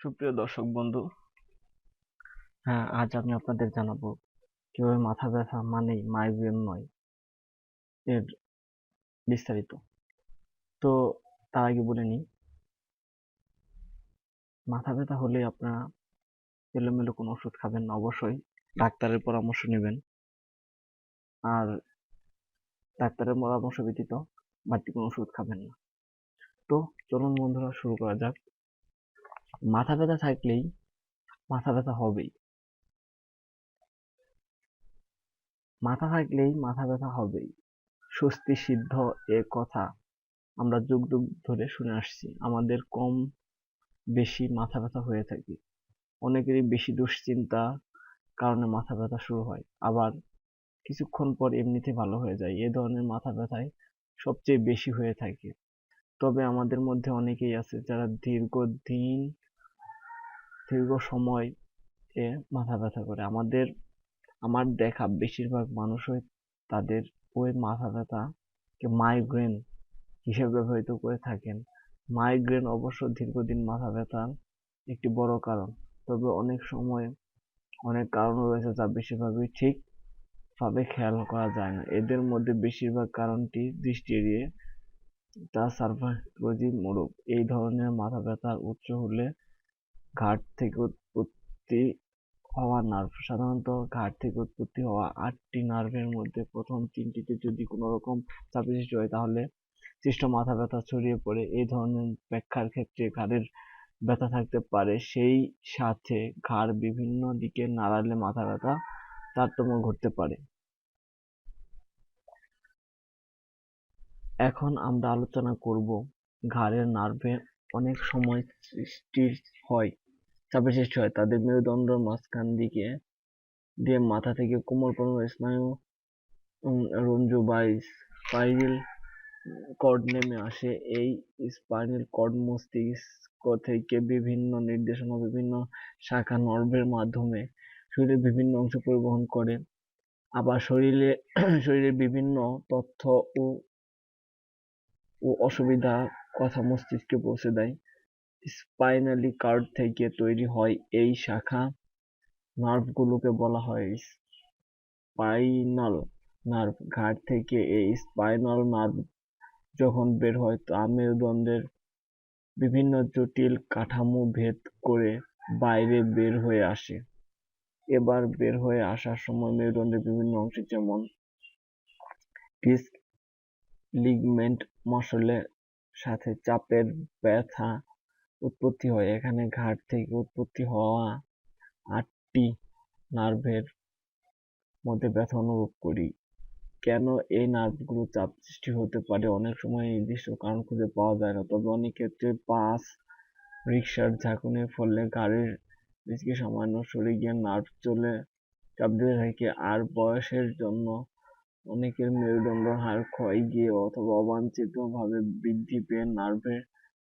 সুপ্রিয় দর্শক বন্ধু। হ্যাঁ আজ আমি আপনাদের জানাব কীভাবে মাথা ব্যথা মানেই মাইগ্রেন নয় এর বিস্তারিত। তো তার আগে বলে নিই, মাথা ব্যথা হলে আপনারা এলোমেলো কোনো ওষুধ খাবেন না, অবশ্যই ডাক্তারের পরামর্শ নেবেন। আর ডাক্তারের পরামর্শ ব্যতীত বাড়তি কোনো ওষুধ খাবেন না। তো চলুন বন্ধুরা, শুরু করা যাক। মাথা ব্যথা থাকলেই মাথা ব্যথা হবেই। মাথা থাকলেই মাথা ব্যথা হবেই। স্বস্তি সিদ্ধ এ কথা আমরা যুগ যুগ ধরে শুনে আসছি। আমাদের কম বেশি মাথা ব্যথা হয়ে থাকে। অনেকেরই বেশি দুশ্চিন্তা কারণে মাথা ব্যথা শুরু হয়। আবার কিছুক্ষণ পর এমনিতে ভালো হয়ে যায়। এ ধরনের মাথা ব্যথায় সবচেয়ে বেশি হয়ে থাকে। তবে আমাদের মধ্যে অনেকেই আছে যারা দীর্ঘদিন দীর্ঘ সময় এ মাথা ব্যথা করে। আমাদের, আমার দেখা বেশিরভাগ মানুষই তাদের ওই মাথা ব্যথাকে মাইগ্রেন হিসেবে ব্যবহৃত করে থাকেন। মাইগ্রেন অবশ্য দীর্ঘদিন মাথা ব্যথার একটি বড় কারণ। তবে অনেক সময় অনেক কারণ রয়েছে যা বেশিরভাগই ঠিক ভাবে খেয়াল করা যায় না। এদের মধ্যে বেশিরভাগ কারণটি দৃষ্টি এড়িয়ে তা সার্ভাইকোলজি মোড়ক। এই ধরনের মাথা ব্যথার উৎস হলে ঘাট থেকে উৎপত্তি হওয়া নার্ভ সাধারণত ঘাট থেকে উৎপত্তি হওয়া আটটি নার্ভের মধ্যে প্রথম তিনটিতে যদি কোনো রকম চাপ সৃষ্টি হয়, তাহলে সৃষ্ট মাথা ব্যথা ছড়িয়ে পড়ে। এই ধরনের ব্যাখ্যার ক্ষেত্রে ঘাড়ের ব্যথা থাকতে পারে। সেই সাথে ঘাড় বিভিন্ন দিকে নাড়ালে মাথা ব্যথা তারতম্য ঘটতে পারে। এখন আমরা আলোচনা করব ঘাড়ের নার্ভে অনেক সময় সৃষ্টি হয়, চাপের সৃষ্টি হয়। তাদের মেরুদণ্ড মাঝখান দিকে দিয়ে মাথা থেকে কোমর পর্যন্ত স্নায়ু রঞ্জু বা স্পাইনাল কর্ড নেমে আসে। এই স্পাইনাল কর্ড মস্তিষ্ক থেকে বিভিন্ন নির্দেশনা, বিভিন্ন শাখা নার্ভের মাধ্যমে শরীরের বিভিন্ন অংশ পরিবহন করে। আবার শরীরে, শরীরের বিভিন্ন তথ্য ও ও অসুবিধা কথা মস্তিষ্কে পৌঁছে দেয়। স্পাইনালি কার্ড থেকে তৈরি হয় এই শাখা। নার্ভগুলোকে বলা হয় স্পাইনাল নার্ভ ঘাট থেকে এই স্পাইনাল নার্ভ যখন বের হয়, তা মেরুদণ্ডের বিভিন্ন জটিল কাঠামো ভেদ করে বাইরে বের হয়ে আসে। এবার বের হয়ে আসার সময় মেরুদণ্ডের বিভিন্ন অংশ যেমন ডিস্ক লিগমেন্ট মসলের সাথে চাপের ব্যথা উৎপত্তি হয়। এখানে ঘাট থেকে উৎপত্তি হওয়া আটটি নার্ভের মধ্যে ব্যথা অনুভব করি। কেন এই নার্ভগুলো চাপ সৃষ্টি হতে পারে? অনেক সময় নির্দিষ্ট কারণ খুঁজে পাওয়া যায় না। তবে অনেক ক্ষেত্রে বাস রিক্সার ঝাঁকুনির ফলে গাড়ির দিকে সামান্য সরে গিয়ে নার্ভ চলে, চাপ দিতে থাকে। আর বয়সের জন্য অনেকের মেরুদণ্ড হাড় ক্ষয় গিয়ে অথবা অবাঞ্ছিত ভাবে বৃদ্ধি পেয়ে নার্ভের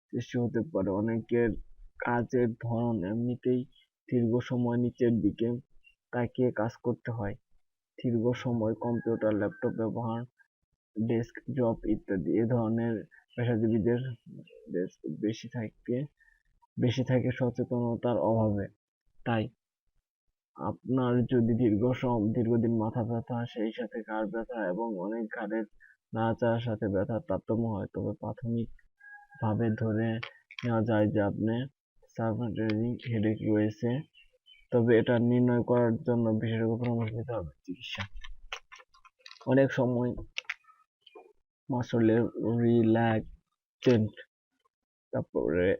সৃষ্টি হতে পারে। অনেকের কাজের ধরন এমনিতেই দীর্ঘ সময় নিচের দিকে তাকিয়ে কাজ করতে হয়। দীর্ঘ সময় কম্পিউটার, ল্যাপটপ ব্যবহার, ডেস্ক জব ইত্যাদি, এ ধরনের পেশাজীবীদের বেশি থাকে বেশি থাকে সচেতনতার অভাবে। তাই আপনার যদি দীর্ঘ সম, দীর্ঘদিন মাথা ব্যথা, সেই সাথে ঘাড় ব্যথা এবং অনেক ঘাড়ের নাড়াচাড়ার সাথে ব্যথার তারতম্য হয়, তবে প্রাথমিক ভাবে ধরে নেওয়া যায় যে আপনি সার্ভান্টারি হেডেক রয়েছে। তবে এটা নির্ণয় করার জন্য বিশেষজ্ঞ পরামর্শ নিতে হবে চিকিৎসা। অনেক সময় মাসলের রিল্যাক্টেন্ট, তারপরে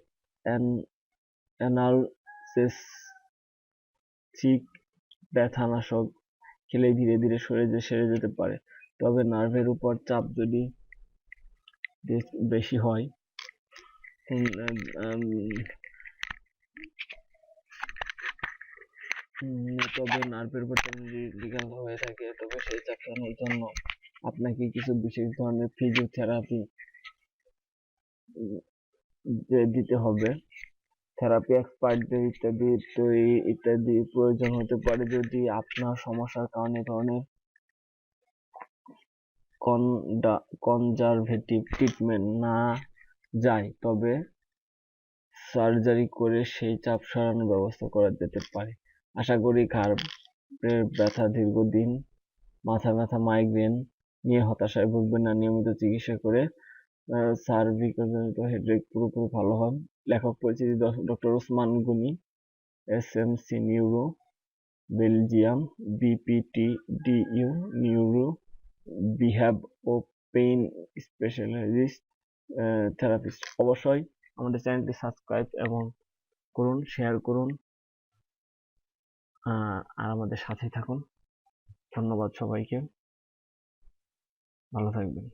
অ্যানালসেসিক ব্যথানাশক খেলে ধীরে ধীরে সরে সেরে যেতে পারে। তবে নার্ভের উপর চাপ যদি বেশি হয় তবে নার্ভের উপর লিগান্ত হয়ে থাকে, তবে সেই চাপ সারানোর জন্য আপনাকে কিছু বিশেষ ধরনের ফিজিওথেরাপি দিতে হবে। থেরাপি এক্সপার্টদের ইত্যাদি ইত্যাদি প্রয়োজন হতে পারে যদি আপনার সমস্যার কারণে ধরনের কনজারভেটিভ ট্রিটমেন্ট না যায়, তবে সার্জারি করে সেই চাপ সরানোর ব্যবস্থা করা যেতে পারে। আশা করি ঘাড়ের ব্যথা দীর্ঘদিন মাথা ব্যথা মাইগ্রেন নিয়ে হতাশায় ভুগবেন না, নিয়মিত চিকিৎসা করে সার্ভিকজনিত হেডেক পুরোপুরি ভালো হন। লেখক পরিচিতি doctor Osman Gani, S M C neuro, Belgium BPT DU neuro, বিহ্যাব ও পেইন স্পেশালিস্ট থেরাপিস্ট অবশ্যই। আমাদের চ্যানেলটি সাবস্ক্রাইব এবং করুন, শেয়ার করুন। আর আমাদের সাথেই থাকুন। ধন্যবাদ সবাইকে। ভালো থাকবেন।